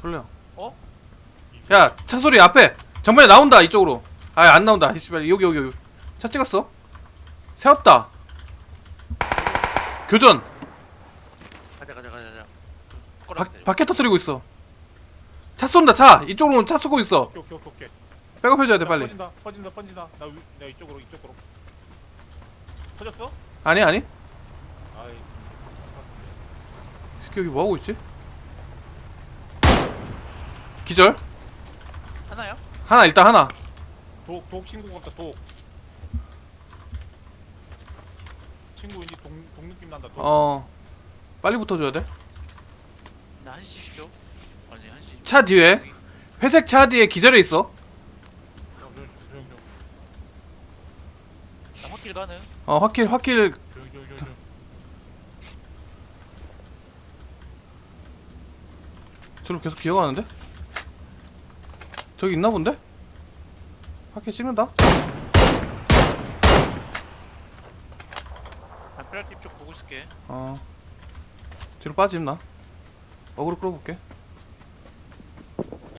불러. 어? 야, 차 소리 앞에. 정면에 나온다 이쪽으로. 아, 안 나온다. 이 씨발 여기 여기 여기. 차 찍었어. 세웠다. 교전. 가자 가자 가자 가자. 바. 밖에 터뜨리고 있어. 차 쏜다. 차. 이쪽으로 차 쏘고 있어. 오케이 오케이 오케이 오케이 백업 해줘야 돼 야, 빨리. 퍼진다 퍼진다 퍼진다 나, 위, 나 이쪽으로 이쪽으로 터졌어? 아니 아니. 아이 이 새끼 여기 뭐 하고 있지? 기절. 하나요? 하나 일단 하나. 독, 독 친구 같다 독 친구 왠지 독, 독 느낌 난다 독 어. 빨리 붙어줘야 돼. 나 한시 죠 아니 한시. 차 뒤에 회색 차 뒤에 기절해 있어. 조용 조용 조용 조용 나 확길 가는. 어 확킬 확킬 조용 조용 조용 조용 저로 계속 기어가는데? 저기 있나 본데? 확킬 찍는다. 담벼락 쪽 보고 있을게. 어. 뒤로 빠짐 나. 어그로 끌어볼게.